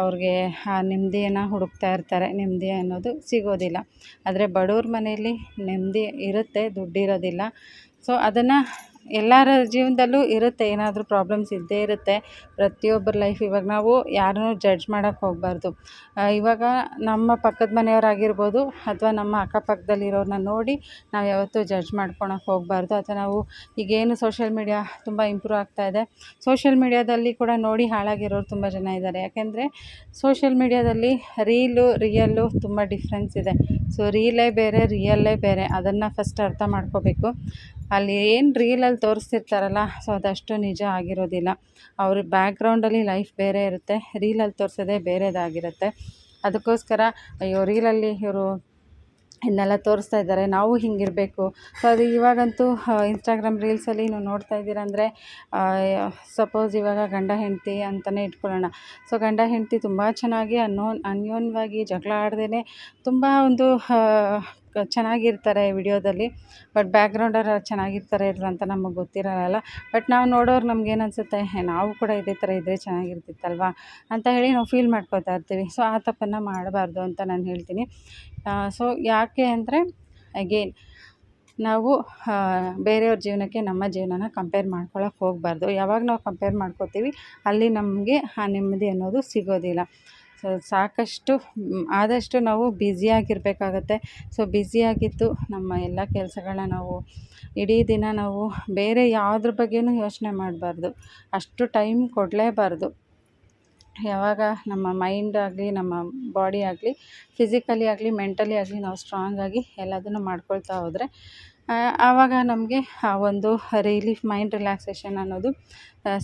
ಅವ್ರಿಗೆ ಆ ನೆಮ್ಮದಿಯನ್ನು ಹುಡುಕ್ತಾ ಇರ್ತಾರೆ. ನೆಮ್ಮದಿ ಅನ್ನೋದು ಸಿಗೋದಿಲ್ಲ. ಆದರೆ ಬಡವ್ರ ಮನೆಯಲ್ಲಿ ನೆಮ್ಮದಿ ಇರುತ್ತೆ, ದುಡ್ಡಿರೋದಿಲ್ಲ. ಸೊ ಅದನ್ನು ಎಲ್ಲರ ಜೀವನದಲ್ಲೂ ಇರುತ್ತೆ, ಏನಾದರೂ ಪ್ರಾಬ್ಲಮ್ಸ್ ಇದ್ದೇ ಇರುತ್ತೆ. ಪ್ರತಿಯೊಬ್ಬರ ಲೈಫ್ ಇವಾಗ ನಾವು ಯಾರನ್ನೂ ಜಡ್ಜ್ ಮಾಡೋಕ್ಕೆ ಹೋಗಬಾರ್ದು. ಇವಾಗ ನಮ್ಮ ಪಕ್ಕದ ಮನೆಯವರಾಗಿರ್ಬೋದು ಅಥವಾ ನಮ್ಮ ಅಕ್ಕಪಕ್ಕದಲ್ಲಿರೋರನ್ನ ನೋಡಿ ನಾವು ಯಾವತ್ತೂ ಜಡ್ಜ್ ಮಾಡ್ಕೊಳಕ್ಕೆ ಹೋಗಬಾರ್ದು. ಅಥವಾ ನಾವು ಈಗೇನು ಸೋಷಿಯಲ್ ಮೀಡಿಯಾ ತುಂಬ ಇಂಪ್ರೂವ್ ಆಗ್ತಾಯಿದೆ ಸೋಷಿಯಲ್ ಮೀಡಿಯಾದಲ್ಲಿ ಕೂಡ ನೋಡಿ ಹಾಳಾಗಿರೋರು ತುಂಬ ಜನ ಇದ್ದಾರೆ. ಯಾಕೆಂದರೆ ಸೋಷಿಯಲ್ ಮೀಡಿಯಾದಲ್ಲಿ ರೀಲು ರಿಯಲ್ಲು ತುಂಬ ಡಿಫ್ರೆನ್ಸ್ ಇದೆ. ಸೊ ರೀಲೇ ಬೇರೆ ರಿಯಲ್ಲೇ ಬೇರೆ. ಅದನ್ನು ಫಸ್ಟ್ ಅರ್ಥ ಮಾಡ್ಕೋಬೇಕು. ಅಲ್ಲಿ ಏನು ರೀಲಲ್ಲಿ ತೋರಿಸ್ತಿರ್ತಾರಲ್ಲ ಸೊ ಅದಷ್ಟು ನಿಜ ಆಗಿರೋದಿಲ್ಲ. ಅವ್ರ ಬ್ಯಾಕ್ಗ್ರೌಂಡಲ್ಲಿ ಲೈಫ್ ಬೇರೆ ಇರುತ್ತೆ ರೀಲಲ್ಲಿ ತೋರಿಸೋದೇ ಬೇರೆದಾಗಿರುತ್ತೆ. ಅದಕ್ಕೋಸ್ಕರ, ಅಯ್ಯೋ ರೀಲಲ್ಲಿ ಇವರು ಇದನ್ನೆಲ್ಲ ತೋರಿಸ್ತಾ ಇದ್ದಾರೆ, ನಾವು ಹಿಂಗಿರಬೇಕು. ಸೊ ಅದು ಇವಾಗಂತೂ ಇನ್ಸ್ಟಾಗ್ರಾಮ್ ರೀಲ್ಸಲ್ಲಿ ನೀವು ನೋಡ್ತಾ ಇದ್ದೀರ ಅಂದರೆ ಸಪೋಸ್ ಇವಾಗ ಗಂಡ ಹೆಂಡತಿ ಅಂತಲೇ ಇಟ್ಕೊಳ್ಳೋಣ. ಸೊ ಗಂಡ ಹೆಂಡತಿ ತುಂಬ ಚೆನ್ನಾಗಿ ಅನ್ಯೋನ್ ಅನ್ಯೋನ್ಯವಾಗಿ ಜಗಳ ಆಡ್ದೇ ತುಂಬ ಒಂದು ಚೆನ್ನಾಗಿರ್ತಾರೆ ವಿಡಿಯೋದಲ್ಲಿ, ಬಟ್ ಬ್ಯಾಕ್ಗ್ರೌಂಡಲ್ಲಿ ಚೆನ್ನಾಗಿರ್ತಾರೆ ಇಲ್ಲ ಅಂತ ನಮಗೆ ಗೊತ್ತಿರೋಲ್ಲ. ಬಟ್ ನಾವು ನೋಡೋರು ನಮ್ಗೇನು ಅನಿಸುತ್ತೆ ನಾವು ಕೂಡ ಇದೇ ಥರ ಇದ್ದರೆ ಚೆನ್ನಾಗಿರ್ತಿತ್ತಲ್ವ? ಅಂತ ಹೇಳಿ ನಾವು ಫೀಲ್ ಮಾಡ್ಕೋತಾ ಇರ್ತೀವಿ. ಸೊ ಆ ತಪ್ಪನ್ನು ಮಾಡಬಾರ್ದು ಅಂತ ನಾನು ಹೇಳ್ತೀನಿ. ಸೊ ಯಾಕೆ ಅಂದರೆ ಅಗೇನ್ ನಾವು ಬೇರೆಯವ್ರ ಜೀವನಕ್ಕೆ ನಮ್ಮ ಜೀವನನ ಕಂಪೇರ್ ಮಾಡ್ಕೊಳಕ್ಕೆ ಹೋಗಬಾರ್ದು. ಯಾವಾಗ ನಾವು ಕಂಪೇರ್ ಮಾಡ್ಕೋತೀವಿ, ಅಲ್ಲಿ ನಮಗೆ ಆ ನೆಮ್ಮದಿ ಅನ್ನೋದು ಸಿಗೋದಿಲ್ಲ. ಸೊ ಸಾಕಷ್ಟು ಆದಷ್ಟು ನಾವು ಬ್ಯುಸಿಯಾಗಿರಬೇಕಾಗತ್ತೆ ಸೊ ಬ್ಯುಸಿಯಾಗಿದ್ದು ನಮ್ಮ ಎಲ್ಲ ಕೆಲಸಗಳನ್ನ ನಾವು ಇಡೀ ದಿನ ನಾವು ಬೇರೆ ಯಾವುದ್ರ ಬಗ್ಗೆಯೂ ಯೋಚನೆ ಮಾಡಬಾರ್ದು. ಅಷ್ಟು ಟೈಮ್ ಕೊಡಲೇಬಾರ್ದು. ಯಾವಾಗ ನಮ್ಮ ಮೈಂಡ್ ಆಗಲಿ, ನಮ್ಮ ಬಾಡಿ ಆಗಲಿ ಫಿಸಿಕಲಿ ಆಗಲಿ ಮೆಂಟಲಿ ಆಗಲಿ ನಾವು ಸ್ಟ್ರಾಂಗಾಗಿ ಎಲ್ಲದನ್ನು ಮಾಡ್ಕೊಳ್ತಾ ಹೋದರೆ ಆವಾಗ ನಮಗೆ ಆ ಒಂದು ರಿಲೀಫ್ ಮೈಂಡ್ ರಿಲ್ಯಾಕ್ಸೇಷನ್ ಅನ್ನೋದು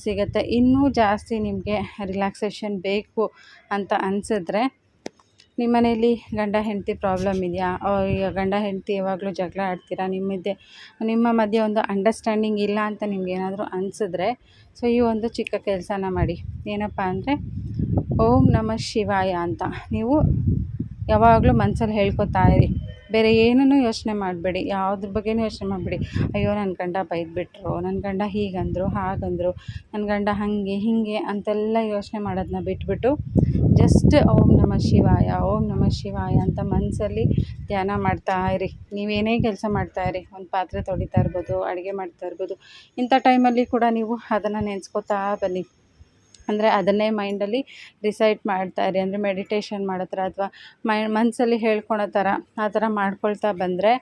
ಸಿಗುತ್ತೆ. ಇನ್ನೂ ಜಾಸ್ತಿ ನಿಮಗೆ ರಿಲ್ಯಾಕ್ಸೇಷನ್ ಬೇಕು ಅಂತ ಅನಿಸಿದ್ರೆ ನಿಮ್ಮ ಮನೇಲಿ ಗಂಡ ಹೆಂಡತಿ ಪ್ರಾಬ್ಲಮ್ ಇದೆಯಾ? ಈಗ ಗಂಡ ಹೆಂಡತಿ ಯಾವಾಗಲೂ ಜಗಳ ಆಡ್ತೀರಾ? ನಿಮ್ಮದೇ ನಿಮ್ಮ ಮಧ್ಯೆ ಒಂದು ಅಂಡರ್ಸ್ಟ್ಯಾಂಡಿಂಗ್ ಇಲ್ಲ ಅಂತ ನಿಮ್ಗೇನಾದರೂ ಅನಿಸಿದ್ರೆ ಸೊ ಈ ಒಂದು ಚಿಕ್ಕ ಕೆಲಸನ ಮಾಡಿ. ಏನಪ್ಪ ಅಂದರೆ, ಓಂ ನಮಃ ಶಿವಾಯ ಅಂತ ನೀವು ಯಾವಾಗಲೂ ಮನಸಲ್ಲಿ ಹೇಳ್ಕೊತಾ ಇರಿ. ಬೇರೆ ಏನನ್ನೂ ಯೋಚನೆ ಮಾಡಬೇಡಿ, ಯಾವುದ್ರ ಬಗ್ಗೆಯೂ ಯೋಚನೆ ಮಾಡಬೇಡಿ. ಅಯ್ಯೋ ನನ್ನ ಗಂಡ ಬೈದ್ಬಿಟ್ರು ನನ್ನ ಗಂಡ ಹೀಗಂದರು, ಹಾಗಂದರು ನನ್ನ ಗಂಡ ಹಾಗೆ, ಹೀಗೆ ಅಂತೆಲ್ಲ ಯೋಚನೆ ಮಾಡೋದನ್ನ ಬಿಟ್ಬಿಟ್ಟು ಜಸ್ಟ್ ಓಂ ನಮಃ ಶಿವಾಯ, ಓಂ ನಮಃ ಶಿವಾಯ ಅಂತ ಮನಸ್ಸಲ್ಲಿ ಧ್ಯಾನ ಮಾಡ್ತಾ ಇರಿ. ನೀವೇನೇ ಕೆಲಸ ಮಾಡ್ತಾ ಇರಿ, ಒಂದು ಪಾತ್ರೆ ತೊಳಿತಾ ಇರ್ಬೋದು, ಅಡುಗೆ ಮಾಡ್ತಾ ಇರ್ಬೋದು, ಇಂಥ ಟೈಮಲ್ಲಿ ಕೂಡ ನೀವು ಅದನ್ನು ನೆನೆಸ್ಕೋತಾ ಬನ್ನಿ. ಅಂದರೆ ಅದನ್ನೇ ಮೈಂಡಲ್ಲಿ ರಿಸೈಟ್ ಮಾಡ್ತಾಯಿರಿ ಅಂದರೆ ಮೆಡಿಟೇಷನ್ ಮಾಡೋ ಥರ ಅಥವಾ ಮೈ ಮನಸ್ಸಲ್ಲಿ ಹೇಳ್ಕೊಳೋ ಥರ, ಆ ಥರ ಮಾಡ್ಕೊಳ್ತಾ ಬಂದರೆ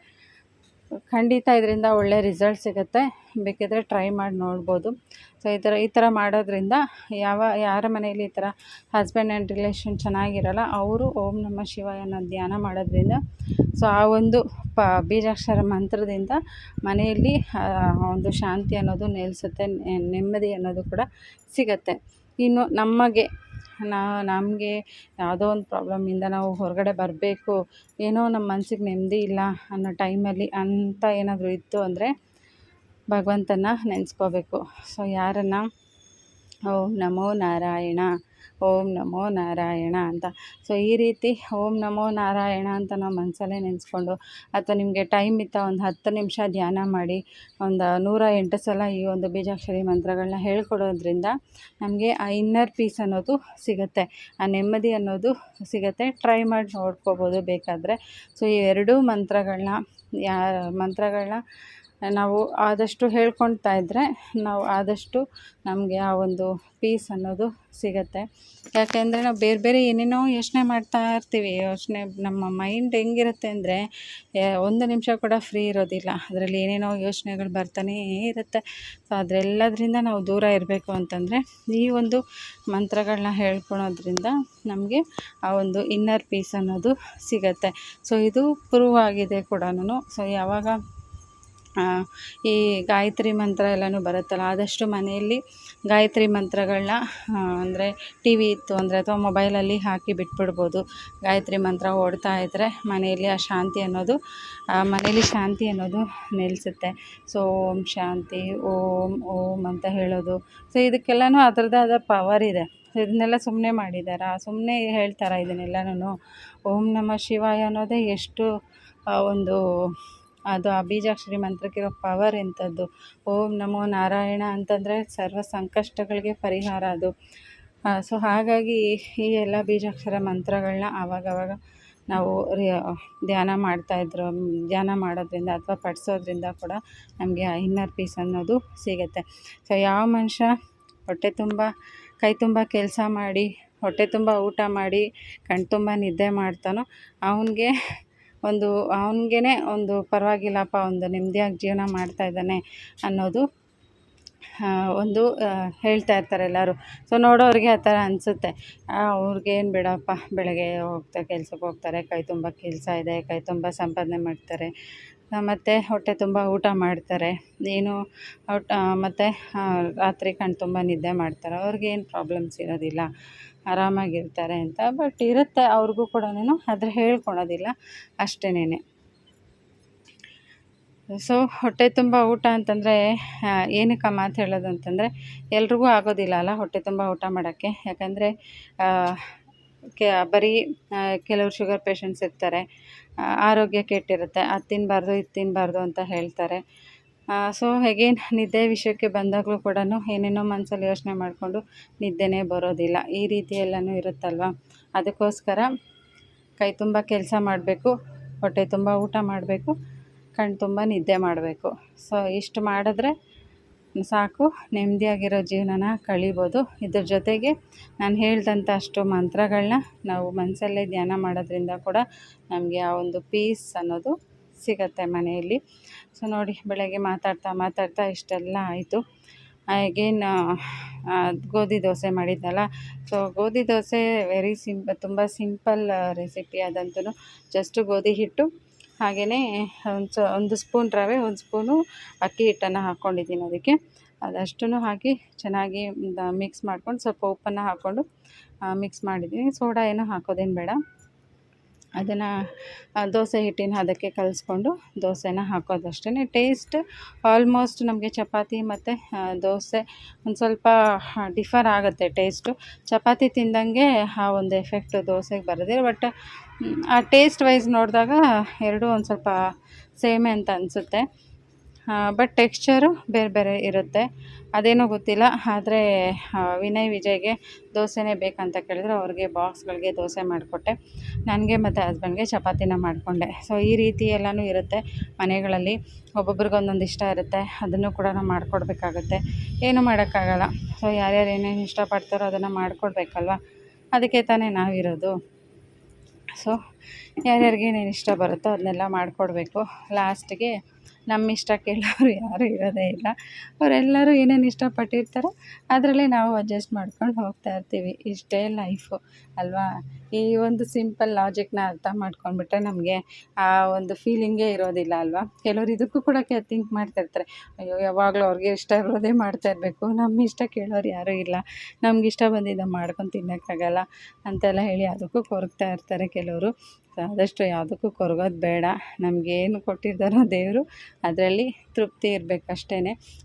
ಖಂಡಿತ ಇದರಿಂದ ಒಳ್ಳೆ ರಿಸಲ್ಟ್ ಸಿಗುತ್ತೆ. ಬೇಕಿದ್ದರೆ ಟ್ರೈ ಮಾಡಿ ನೋಡ್ಬೋದು. ಸೊ ಈ ಥರ ಈ ಥರ ಮಾಡೋದ್ರಿಂದ ಯಾವ, ಯಾರ ಮನೆಯಲ್ಲಿ ಈ ಥರ ಹಸ್ಬೆಂಡ್ ಆ್ಯಂಡ್ ರಿಲೇಷನ್ ಚೆನ್ನಾಗಿರಲ್ಲ, ಅವರು ಓಂ ನಮ್ಮ ಶಿವಾಯ ಅನ್ನೋ ಧ್ಯಾನ ಮಾಡೋದ್ರಿಂದ, ಸೊ, ಆ ಒಂದು ಪ, ಬೀಜಾಕ್ಷರ ಮಂತ್ರದಿಂದ ಮನೆಯಲ್ಲಿ ಒಂದು ಶಾಂತಿ ಅನ್ನೋದು ನೆಲೆಸುತ್ತೆ, ನೆಮ್ಮದಿ ಅನ್ನೋದು ಕೂಡ ಸಿಗುತ್ತೆ. ಇನ್ನು ನಮಗೆ ನಮಗೆ ಯಾವುದೋ ಒಂದು ಪ್ರಾಬ್ಲಮ್ಮಿಂದ ನಾವು ಹೊರಗಡೆ ಬರಬೇಕು, ಏನೋ ನಮ್ಮ ಮನ್ಸಿಗೆ ನೆಮ್ಮದಿ ಇಲ್ಲ ಅನ್ನೋ ಟೈಮಲ್ಲಿ ಅಂತ ಏನಾದರೂ ಇತ್ತು ಅಂದರೆ ಭಗವಂತನ ನೆನೆಸ್ಕೋಬೇಕು. ಸೊ ಯಾರನ್ನು? ಓಂ ನಮೋ ನಾರಾಯಣ. ಓಂ ನಮೋ ನಾರಾಯಣ ಅಂತ. ಸೊ ಈ ರೀತಿ ಓಂ ನಮೋ ನಾರಾಯಣ ಅಂತ ನಾವು ಮನಸಲ್ಲೇ ನೆನೆಸ್ಕೊಂಡು ಅಥವಾ ನಿಮಗೆ ಟೈಮ್ ಇತ್ತ ಒಂದು ಹತ್ತು ನಿಮಿಷ ಧ್ಯಾನ ಮಾಡಿ ಒಂದು ನೂರ ಎಂಟು ಸಲ ಈ ಒಂದು ಬೀಜಾಕ್ಷರಿ ಮಂತ್ರಗಳನ್ನ ಹೇಳ್ಕೊಡೋದ್ರಿಂದ ನಮಗೆ ಆ ಇನ್ನರ್ ಪೀಸ್ ಅನ್ನೋದು ಸಿಗುತ್ತೆ. ಆ ನೆಮ್ಮದಿ ಅನ್ನೋದು ಸಿಗುತ್ತೆ. ಟ್ರೈ ಮಾಡಿ ನೋಡ್ಕೋಬೋದು ಬೇಕಾದರೆ. ಸೊ ಈ ಎರಡೂ ಮಂತ್ರಗಳನ್ನ ಯಾ ಮಂತ್ರಗಳನ್ನ ನಾವು ಆದಷ್ಟು ಹೇಳ್ಕೊಳ್ತಾ ಇದ್ದರೆ ನಾವು ಆದಷ್ಟು ನಮಗೆ ಆ ಒಂದು ಪೀಸ್ ಅನ್ನೋದು ಸಿಗುತ್ತೆ. ಯಾಕೆಂದರೆ ನಾವು ಬೇರೆ ಬೇರೆ ಏನೇನೋ ಯೋಚನೆ ಮಾಡ್ತಾ ಇರ್ತೀವಿ. ಯೋಚನೆ ನಮ್ಮ ಮೈಂಡ್ ಹೆಂಗಿರುತ್ತೆ ಅಂದರೆ ಒಂದು ನಿಮಿಷ ಕೂಡ ಫ್ರೀ ಇರೋದಿಲ್ಲ. ಅದರಲ್ಲಿ ಏನೇನೋ ಯೋಚನೆಗಳು ಬರ್ತಾನೇ ಇರುತ್ತೆ. ಸೊ ಅದರೆಲ್ಲದರಿಂದ ನಾವು ದೂರ ಇರಬೇಕು ಅಂತಂದರೆ, ಈ ಒಂದು ಮಂತ್ರಗಳನ್ನ ಹೇಳ್ಕೊಳೋದ್ರಿಂದ ನಮಗೆ ಆ ಒಂದು ಇನ್ನರ್ ಪೀಸ್ ಅನ್ನೋದು ಸಿಗುತ್ತೆ. ಸೊ ಇದು ಪ್ರೂವ್ ಆಗಿದೆ ಕೂಡ ಸೊ ಯಾವಾಗ ಈ ಗಾಯತ್ರಿ ಮಂತ್ರ ಎಲ್ಲನೂ ಬರುತ್ತಲ್ಲ, ಆದಷ್ಟು ಮನೆಯಲ್ಲಿ ಗಾಯತ್ರಿ ಮಂತ್ರಗಳನ್ನ ಅಂದರೆ ಟಿ ವಿ ಇತ್ತು ಅಂದರೆ ಅಥವಾ ಮೊಬೈಲಲ್ಲಿ ಹಾಕಿ ಬಿಟ್ಬಿಡ್ಬೋದು. ಗಾಯತ್ರಿ ಮಂತ್ರ ಓಡ್ತಾ ಇದ್ದರೆ ಮನೆಯಲ್ಲಿ ಆ ಶಾಂತಿ ಅನ್ನೋದು ಮನೇಲಿ ಶಾಂತಿ ಅನ್ನೋದು ನೆಲೆಸುತ್ತೆ. ಸೊ, ಓಂ ಶಾಂತಿ, ಓಂ ಓಂ ಅಂತ ಹೇಳೋದು. ಸೊ ಇದಕ್ಕೆಲ್ಲನೂ ಅದರದ್ದೇ ಆದ ಪವರ್ ಇದೆ. ಇದನ್ನೆಲ್ಲ ಸುಮ್ಮನೆ ಮಾಡಿದ್ದಾರಾ ಸುಮ್ಮನೆ ಹೇಳ್ತಾರಾ ಇದನ್ನೆಲ್ಲನೂ ಓಂ ನಮಃ ಶಿವಾಯ ಅನ್ನೋದೇ ಎಷ್ಟು ಒಂದು ಅದು ಆ ಬೀಜಾಕ್ಷರಿ ಮಂತ್ರಕ್ಕಿರೋ ಪವರ್ ಎಂಥದ್ದು ಓಂ ನಮೋ ನಾರಾಯಣ ಅಂತಂದರೆ ಸರ್ವ ಸಂಕಷ್ಟಗಳಿಗೆ ಪರಿಹಾರ ಅದು. ಸೊ ಹಾಗಾಗಿ ಈ ಎಲ್ಲ ಬೀಜಾಕ್ಷರ ಮಂತ್ರಗಳನ್ನ ಆವಾಗವಾಗ ನಾವು ಧ್ಯಾನ ಮಾಡ್ತಾಯಿದ್ರು ಧ್ಯಾನ ಮಾಡೋದ್ರಿಂದ ಅಥವಾ ಪಡಿಸೋದ್ರಿಂದ ಕೂಡ ನಮಗೆ ಆ ಇನ್ನರ್ ಪೀಸ್ ಅನ್ನೋದು ಸಿಗುತ್ತೆ. ಸೊ ಯಾವ ಮನುಷ್ಯ ಹೊಟ್ಟೆ ತುಂಬ, ಕೈ ತುಂಬ ಕೆಲಸ ಮಾಡಿ, ಹೊಟ್ಟೆ ತುಂಬ ಊಟ ಮಾಡಿ ಕಣ್ತುಂಬ ತುಂಬ ನಿದ್ದೆ ಮಾಡ್ತಾನೋ, ಅವನಿಗೆ ಒಂದು ಅವ್ನಿಗೇ ಒಂದು ಪರವಾಗಿಲ್ಲಪ್ಪ ಒಂದು ನೆಮ್ಮದಿಯಾಗಿ ಜೀವನ ಮಾಡ್ತಾ ಇದ್ದಾನೆ ಅನ್ನೋದು ಒಂದು ಹೇಳ್ತಾ ಇರ್ತಾರೆ ಎಲ್ಲರೂ. ಸೊ ನೋಡೋರಿಗೆ ಆ ಥರ ಅನಿಸುತ್ತೆ. ಅವ್ರಿಗೇನು ಬಿಡಪ್ಪ, ಬೆಳಗ್ಗೆ ಹೋಗ್ತಾ ಕೆಲ್ಸಕ್ಕೆ ಹೋಗ್ತಾರೆ, ಕೈ ತುಂಬ ಕೆಲಸ ಇದೆ, ಕೈ ತುಂಬ ಸಂಪಾದನೆ ಮಾಡ್ತಾರೆ ಮತ್ತು ಹೊಟ್ಟೆ ತುಂಬ ಊಟ ಮಾಡ್ತಾರೆ, ಏನು ಮತ್ತು ರಾತ್ರಿ ಕಣ್ಣು ತುಂಬ ನಿದ್ದೆ ಮಾಡ್ತಾರೆ, ಅವ್ರಿಗೇನು ಪ್ರಾಬ್ಲಮ್ಸ್ ಇರೋದಿಲ್ಲ. ಆರಾಮಾಗಿರ್ತಾರೆ ಅಂತ. ಬಟ್ ಇರುತ್ತೆ, ಅವ್ರಿಗೂ ಕೂಡ ಆದರೆ ಹೇಳ್ಕೊಳೋದಿಲ್ಲ. ಅಷ್ಟೇನೇ ಸೊ ಹೊಟ್ಟೆ ತುಂಬ ಊಟ ಅಂತಂದರೆ ಏನಕ್ಕೆ ಮಾತು ಹೇಳೋದು ಅಂತಂದರೆ ಎಲ್ರಿಗೂ ಆಗೋದಿಲ್ಲ ಅಲ್ಲ ಹೊಟ್ಟೆ ತುಂಬ ಊಟ ಮಾಡೋಕ್ಕೆ. ಯಾಕಂದರೆ ಕೆ, ಬರೀ ಕೆಲವರು ಶುಗರ್ ಪೇಷಂಟ್ಸ್ ಇರ್ತಾರೆ. ಆರೋಗ್ಯ ಕೆಟ್ಟಿರುತ್ತೆ ಅದು ತಿನ್ನಬಾರ್ದು ಇದು ತಿನ್ನಬಾರ್ದು ಅಂತ ಹೇಳ್ತಾರೆ. ಸೊ ಹೇಗೇನು ನಿದ್ದೆ ವಿಷಯಕ್ಕೆ ಬಂದಾಗಲೂ ಕೂಡ ಏನೇನೋ ಮನಸ್ಸಲ್ಲಿ ಯೋಚನೆ ಮಾಡಿಕೊಂಡು ನಿದ್ದೆನೇ ಬರೋದಿಲ್ಲ. ಈ ರೀತಿ ಎಲ್ಲನೂ ಇರುತ್ತಲ್ವ? ಅದಕ್ಕೋಸ್ಕರ ಕೈ ತುಂಬ ಕೆಲಸ ಮಾಡಬೇಕು, ಹೊಟ್ಟೆ ತುಂಬ ಊಟ ಮಾಡಬೇಕು ಕಣ್ಣು ತುಂಬ ನಿದ್ದೆ ಮಾಡಬೇಕು. ಸೊ ಇಷ್ಟು ಮಾಡಿದ್ರೆ ಸಾಕು, ನೆಮ್ಮದಿಯಾಗಿರೋ ಜೀವನನ ಕಳಿಬೋದು. ಇದ್ರ ಜೊತೆಗೆ ನಾನು ಹೇಳ್ದಂಥ ಅಷ್ಟು ಮಂತ್ರಗಳನ್ನ ನಾವು ಮನಸಲ್ಲೇ ಧ್ಯಾನ ಮಾಡೋದ್ರಿಂದ ಕೂಡ ನಮಗೆ ಆ ಒಂದು ಪೀಸ್ ಅನ್ನೋದು ಸಿಗುತ್ತೆ ಮನೆಯಲ್ಲಿ. ಸೊ ನೋಡಿ, ಬೆಳಗ್ಗೆ ಮಾತಾಡ್ತಾ ಮಾತಾಡ್ತಾ ಇಷ್ಟೆಲ್ಲ ಆಯಿತು. ಅಗೇನ್ ಗೋಧಿ ದೋಸೆ ಮಾಡಿದ್ನಲ್ಲ ಸೊ ಗೋಧಿ ದೋಸೆ ವೆರಿ ಸಿಂಪ್ ತುಂಬ ಸಿಂಪಲ್ ರೆಸಿಪಿ ಅದಂತೂ ಜಸ್ಟ್ ಗೋಧಿ ಹಿಟ್ಟು ಹಾಗೆಯೇ ಒಂದು ಒಂದು ಸ್ಪೂನ್ ರವೆ, ಒಂದು ಸ್ಪೂನು ಅಕ್ಕಿ ಹಿಟ್ಟನ್ನು ಹಾಕ್ಕೊಂಡಿದ್ದೀನಿ ಅದಕ್ಕೆ. ಅದಷ್ಟನ್ನು ಹಾಕಿ ಚೆನ್ನಾಗಿ ಮಿಕ್ಸ್ ಮಾಡ್ಕೊಂಡು ಸ್ವಲ್ಪ ಉಪ್ಪನ್ನು ಹಾಕ್ಕೊಂಡು ಮಿಕ್ಸ್ ಮಾಡಿದ್ದೀನಿ. ಸೋಡಾ ಏನೂ ಹಾಕೋದೇನು ಬೇಡ. ಅದನ್ನು ದೋಸೆ ಹಿಟ್ಟಿನ ಅದಕ್ಕೆ ಕಲಿಸ್ಕೊಂಡು ದೋಸೆನ ಹಾಕೋದಷ್ಟೇ ಟೇಸ್ಟ್ ಆಲ್ಮೋಸ್ಟ್ ನಮಗೆ ಚಪಾತಿ ಮತ್ತು ದೋಸೆ ಒಂದು ಸ್ವಲ್ಪ ಡಿಫರ್ ಆಗುತ್ತೆ ಟೇಸ್ಟು ಚಪಾತಿ ತಿಂದಂಗೆ ಆ ಒಂದು ಎಫೆಕ್ಟ್ ದೋಸೆಗೆ ಬರೋದಿಲ್ಲ ಬಟ್ ಆ ಟೇಸ್ಟ್ ವೈಸ್ ನೋಡಿದಾಗ ಎರಡೂ ಒಂದು ಸ್ವಲ್ಪ ಸೇಮೆ ಅಂತ ಅನಿಸುತ್ತೆ. ಬಟ್ ಟೆಕ್ಸ್ಚರು ಬೇರೆ ಬೇರೆ ಇರುತ್ತೆ. ಅದೇನೋ ಗೊತ್ತಿಲ್ಲ, ಆದರೆ ವಿನಯ್ ವಿಜಯ್ಗೆ ದೋಸೆನೇ ಬೇಕಂತ ಕೇಳಿದ್ರು, ಅವ್ರಿಗೆ ಬಾಕ್ಸ್ಗಳಿಗೆ ದೋಸೆ ಮಾಡಿಕೊಟ್ಟೆ. ನನಗೆ ಮತ್ತು ಹಸ್ಬೆಂಡ್ಗೆ ಚಪಾತಿನ ಮಾಡಿಕೊಂಡೆ. ಸೊ ಈ ರೀತಿ ಎಲ್ಲನೂ ಇರುತ್ತೆ ಮನೆಗಳಲ್ಲಿ. ಒಬ್ಬೊಬ್ರಿಗೆ ಒಂದೊಂದು ಇಷ್ಟ ಇರುತ್ತೆ, ಅದನ್ನು ಕೂಡ ನಾವು ಮಾಡಿಕೊಡ್ಬೇಕಾಗುತ್ತೆ. ಏನೂ ಮಾಡೋಕ್ಕಾಗಲ್ಲ. ಸೊ ಯಾರ್ಯಾರು ಏನೇನು ಇಷ್ಟಪಡ್ತಾರೋ ಅದನ್ನು ಮಾಡಿಕೊಡ್ಬೇಕಲ್ವ? ಅದಕ್ಕೆ ತಾನೇ ನಾವಿರೋದು. ಸೊ ಯಾರ್ಯಾರಿಗೆ ಏನೇನು ಇಷ್ಟ ಬರುತ್ತೋ ಅದನ್ನೆಲ್ಲ ಮಾಡಿಕೊಡ್ಬೇಕು. ಲಾಸ್ಟಿಗೆ ನಮ್ಮ ಇಷ್ಟ ಕೇಳೋರು ಯಾರೂ ಇರೋದೇ ಇಲ್ಲ. ಅವರೆಲ್ಲರೂ ಏನೇನು ಇಷ್ಟಪಟ್ಟಿರ್ತಾರೋ ಅದರಲ್ಲೇ ನಾವು ಅಡ್ಜಸ್ಟ್ ಮಾಡ್ಕೊಂಡು ಹೋಗ್ತಾ ಇರ್ತೀವಿ. ಇಷ್ಟೇ ಲೈಫು ಅಲ್ವಾ? ಈ ಒಂದು ಸಿಂಪಲ್ ಲಾಜಿಕ್ನ ಅರ್ಥ ಮಾಡ್ಕೊಂಡ್ಬಿಟ್ರೆ ನಮಗೆ ಆ ಒಂದು ಫೀಲಿಂಗೇ ಇರೋದಿಲ್ಲ ಅಲ್ವಾ? ಕೆಲವರು ಇದಕ್ಕೂ ಕೂಡ ಕೆ ಥಿಂಕ್ ಮಾಡ್ತಾಯಿರ್ತಾರೆ ಅಯ್ಯೋ, ಯಾವಾಗಲೂ ಅವ್ರಿಗೆ ಇಷ್ಟ ಇರೋದೇ ಮಾಡ್ತಾ ಇರಬೇಕು. ನಮ್ಮ ಇಷ್ಟ ಕೇಳೋರು ಯಾರೂ ಇಲ್ಲ. ನಮ್ಗೆ ಇಷ್ಟ ಬಂದಿದ್ದು ಮಾಡ್ಕೊಂಡು ತಿನ್ನೋಕ್ಕಾಗಲ್ಲ ಅಂತೆಲ್ಲ ಹೇಳಿ ಅದಕ್ಕೂ ಕೊರಗ್ತಾ ಇರ್ತಾರೆ ಕೆಲವರು. ಆದಷ್ಟು ಯಾವುದಕ್ಕೂ ಕೊರಗೋದು ಬೇಡ. ನಮಗೇನು ಕೊಟ್ಟಿದ್ದಾರೋ ದೇವರು ಅದರಲ್ಲಿ ತೃಪ್ತಿ ಇರಬೇಕು ಅಷ್ಟೇ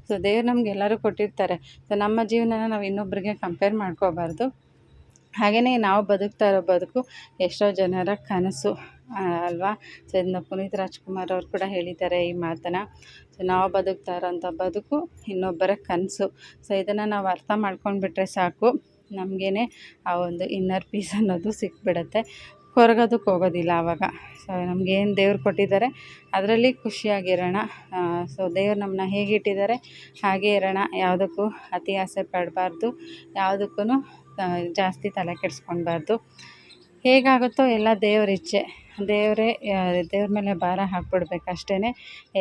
ಸೊ ದೇವ್ರು ನಮ್ಗೆ ಎಲ್ಲರೂ ಕೊಟ್ಟಿರ್ತಾರೆ. ಸೊ ನಮ್ಮ ಜೀವನನ ನಾವು ಇನ್ನೊಬ್ರಿಗೆ ಕಂಪೇರ್ ಮಾಡ್ಕೋಬಾರ್ದು. ಹಾಗೆಯೇ ನಾವು ಬದುಕ್ತಾ ಇರೋ ಬದುಕು ಎಷ್ಟೋ ಜನರ ಕನಸು ಅಲ್ವಾ? ಸೊ ಇದನ್ನ ಪುನೀತ್ ರಾಜ್ಕುಮಾರ್ ಅವ್ರು ಕೂಡ ಹೇಳಿದ್ದಾರೆ ಈ ಮಾತನ್ನು. ಸೊ ನಾವು ಬದುಕ್ತಾ ಇರೋಂಥ ಬದುಕು ಇನ್ನೊಬ್ಬರ ಕನಸು. ಸೊ ಇದನ್ನು ನಾವು ಅರ್ಥ ಮಾಡ್ಕೊಂಡ್ಬಿಟ್ರೆ ಸಾಕು. ನಮಗೇನೆ ಆ ಒಂದು ಇನ್ನರ್ ಪೀಸ್ ಅನ್ನೋದು ಸಿಕ್ಬಿಡುತ್ತೆ. ಕೊರಗೋದಕ್ಕೆ ಹೋಗೋದಿಲ್ಲ ಆವಾಗ. ಸೊ ನಮಗೇನು ದೇವ್ರು ಕೊಟ್ಟಿದ್ದಾರೆ, ಅದರಲ್ಲಿ ಖುಷಿಯಾಗಿರೋಣ. ಸೊ ದೇವ್ರು ನಮ್ಮನ್ನ ಹೇಗೆ ಇಟ್ಟಿದ್ದಾರೆ, ಹಾಗೇ ಇರೋಣ. ಯಾವುದಕ್ಕೂ ಅತಿ ಆಸೆ ಪಡಬಾರ್ದು. ಯಾವುದಕ್ಕೂ ಜಾಸ್ತಿ ತಲೆ ಕೆಡಿಸ್ಕೊಳ್ಬಾರ್ದು. ಹೇಗಾಗುತ್ತೋ ಎಲ್ಲ ದೇವ್ರ ಇಚ್ಛೆ. ದೇವರೇ ದೇವ್ರ ಮೇಲೆ ಭಾರ ಹಾಕ್ಬಿಡ್ಬೇಕಷ್ಟೇ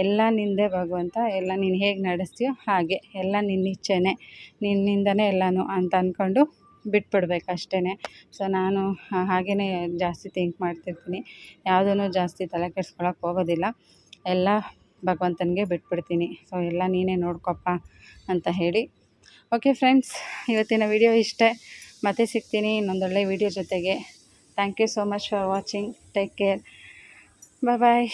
ಎಲ್ಲ ನಿಂದೆ ಭಗವಂತ, ಎಲ್ಲ ನೀನು ಹೇಗೆ ನಡೆಸ್ತೀಯೋ ಹಾಗೆ, ಎಲ್ಲ ನಿನ್ನ ಇಚ್ಛೆನೇ. ನಿನ್ನಿಂದನೇ ಎಲ್ಲನೂ ಅಂತ ಅಂದ್ಕೊಂಡು ಬಿಟ್ಬಿಡ್ಬೇಕು ಅಷ್ಟೇ ಸೊ ನಾನು ಹಾಗೇ ಜಾಸ್ತಿ ಥಿಂಕ್ ಮಾಡ್ತಿರ್ತೀನಿ. ಯಾವುದನ್ನು ಜಾಸ್ತಿ ತಲೆ ಕೆಡ್ಸ್ಕೊಳಕ್ಕೆ ಹೋಗೋದಿಲ್ಲ. ಎಲ್ಲ ಭಗವಂತನಿಗೆ ಬಿಟ್ಬಿಡ್ತೀನಿ. ಸೊ ಎಲ್ಲ ನೀನೇ ನೋಡ್ಕೊಪ್ಪ ಅಂತ ಹೇಳಿ. ಓಕೆ ಫ್ರೆಂಡ್ಸ್ ಇವತ್ತಿನ ವಿಡಿಯೋ ಇಷ್ಟೇ. ಮತ್ತೆ ಸಿಗ್ತೀನಿ ಇನ್ನೊಂದೊಳ್ಳೆ ವಿಡಿಯೋ ಜೊತೆಗೆ. Thank you so much for watching take care bye bye